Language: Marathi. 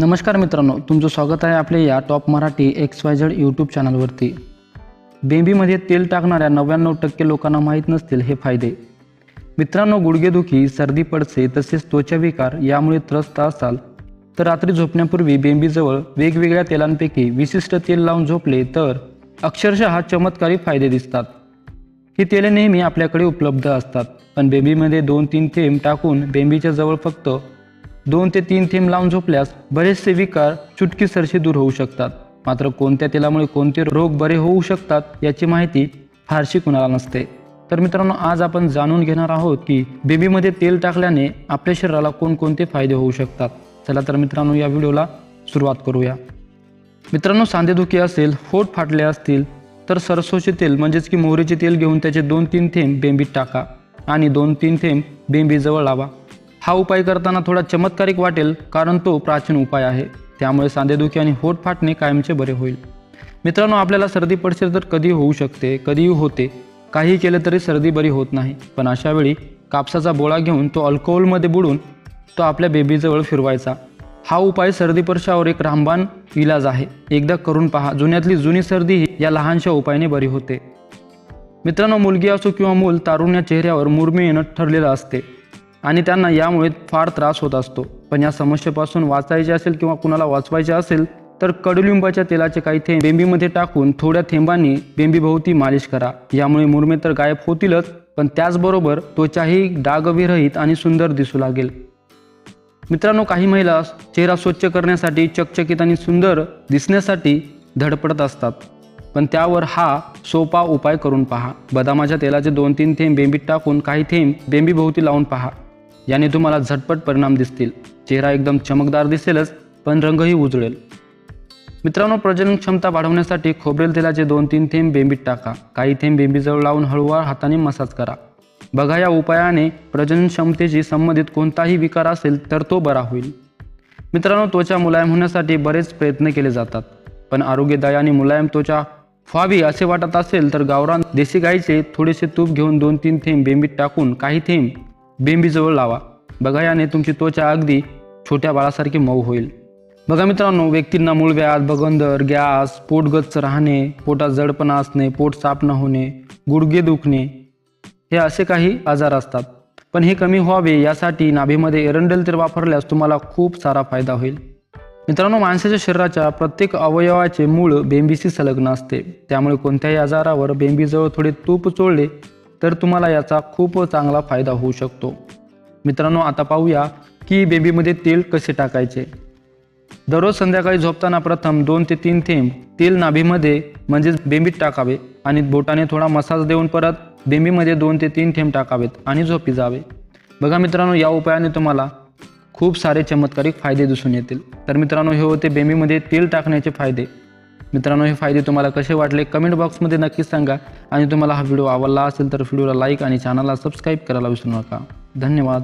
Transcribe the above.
नमस्कार मित्रांनो तुमचं स्वागत आहे आपल्या या top Marathi X Y Z YouTube चॅनलवरती. बेंबीमध्ये तेल टाकणाऱ्या नव्याण्णव टक्के लोकांना माहीत नसतील हे फायदे. मित्रांनो गुडघेदुखी सर्दी पडसे तसेच त्वचा विकार यामुळे त्रस्त असाल तर रात्री झोपण्यापूर्वी बेंबीजवळ वेगवेगळ्या तेलांपैकी विशिष्ट तेल लावून झोपले तर अक्षरशः चमत्कारी फायदे दिसतात. ही तेले नेहमी आपल्याकडे उपलब्ध असतात. पण बेंबीमध्ये दोन तीन थेंब टाकून बेंबीच्या जवळ फक्त दोन ते तीन थेंब लावून झोपल्यास बरेचसे विकार चुटकीसरशी दूर होऊ शकतात. मात्र कोणत्या तेलामुळे कोणते रोग बरे होऊ शकतात याची माहिती फारशी कुणाला नसते. तर मित्रांनो आज आपण जाणून घेणार आहोत की बेबीमध्ये तेल टाकल्याने आपल्या शरीराला कोणकोणते फायदे होऊ शकतात. चला तर मित्रांनो या व्हिडिओला सुरुवात करूया. मित्रांनो सांधेदुखी असेल होठ फाटले असतील तर सरसोचे तेल म्हणजेच की मोहरीचे तेल घेऊन त्याचे दोन तीन थेंब बेंबीत टाका आणि दोन तीन थेंब बेंबीजवळ लावा. हा उपाय करताना थोडा चमत्कारिक वाटेल कारण तो प्राचीन उपाय आहे. त्यामुळे सांधेदुखी आणि होठ फाटणे कायमचे बरे होईल. मित्रांनो आपल्याला सर्दी पडसे तर कधी होऊ शकते कधीही होते. काही केलं तरी सर्दी बरी होत नाही. पण अशा वेळी कापसाचा बोळा घेऊन तो अल्कोहोलमध्ये बुडून तो आपल्या बेबीजवळ फिरवायचा. हा उपाय सर्दी पडशावर एक रामबाण इलाज आहे. एकदा करून पहा जुन्यातली जुनी सर्दी ही या लहानशा उपायाने बरी होते. मित्रांनो मुलगी असो किंवा मूल तारुण्या चेहऱ्यावर मुरमी येणं ठरलेलं असते. आणि त्यांना यामुळे फार त्रास होत असतो. पण या समस्येपासून वाचायचे असेल किंवा कुणाला वाचवायचे असेल तर कडुलिंबाच्या तेलाचे काही थेंब बेंबीमध्ये टाकून थोड्या थेंबांनी बेंबीभोवती मालिश करा. यामुळे मुरमे तर गायब होतीलच पण त्याचबरोबर त्वचाही डागविरहित आणि सुंदर दिसू लागेल. मित्रांनो काही महिला चेहरा स्वच्छ करण्यासाठी चकचकीत आणि सुंदर दिसण्यासाठी धडपडत असतात. पण त्यावर हा सोपा उपाय करून पहा. बदामाच्या तेलाचे दोन तीन थेंब बेंबीत टाकून काही थेंब बेंबीभोवती लावून पहा. याने तुम्हाला झटपट परिणाम दिसतील. चेहरा एकदम चमकदार दिसेलच पण रंगही उजळेल. मित्रांनो प्रजनन क्षमता वाढवण्यासाठी खोबरेल तेलाचे दोन तीन थेंब बेंबीत टाका. काही थेंब बेंबीजवळ लावून हळूवार हाताने मसाज करा. बघा या उपायाने प्रजनन क्षमतेशी संबंधित कोणताही विकार असेल तर तो बरा होईल. मित्रांनो त्वचा मुलायम होण्यासाठी बरेच प्रयत्न केले जातात. पण आरोग्यदायी आणि मुलायम त्वचा व्हावी असे वाटत असेल तर गावरान देशी गाईचे थोडेसे तूप घेऊन दोन तीन थेंब बेंबीत टाकून काही थेंब बेंबीजवळ लावा. बघा याने तुमची त्वचा अगदी छोट्या बाळासारखी मऊ होईल. बघा मित्रांनो व्यक्तींना मूळव्याध बगंदर गॅस पोट गच्च राहणे पोटात जडपणा असणे पोट साफ न होणे गुडघे दुखणे हे असे काही आजार असतात. पण हे कमी व्हावे यासाठी नाभीमध्ये एरंडेल तेल वापरल्यास तुम्हाला खूप सारा फायदा होईल. मित्रांनो माणसाच्या शरीराच्या प्रत्येक अवयवाचे मूळ बेंबीशी संलग्न असते. त्यामुळे कोणत्याही आजारावर बेंबीजवळ थोडे तूप चोळले तर तुम्हाला याचा खूप चांगला फायदा होऊ शकतो. मित्रांनो आता पाहूया की बेबीमध्ये तेल कसे टाकायचे. दररोज संध्याकाळी झोपताना प्रथम दोन ते तीन थेंब तेल नाभीमध्ये म्हणजेच बेंबीत टाकावे आणि बोटाने थोडा मसाज देऊन परत बेंबीमध्ये दोन ते तीन थेंब टाकावेत आणि झोपी जावे. बघा मित्रांनो या उपायाने तुम्हाला खूप सारे चमत्कारिक फायदे दिसून येतील. तर मित्रांनो हे होते बेंबीमध्ये तेल टाकण्याचे फायदे. मित्रांनो हे फायदे तुम्हाला कसे वाटले कमेंट बॉक्समध्ये नक्कीच सांगा. आणि तुम्हाला हा व्हिडिओ आवडला असेल तर व्हिडिओला लाईक आणि चॅनलला सबस्क्राईब करायला विसरू नका. धन्यवाद.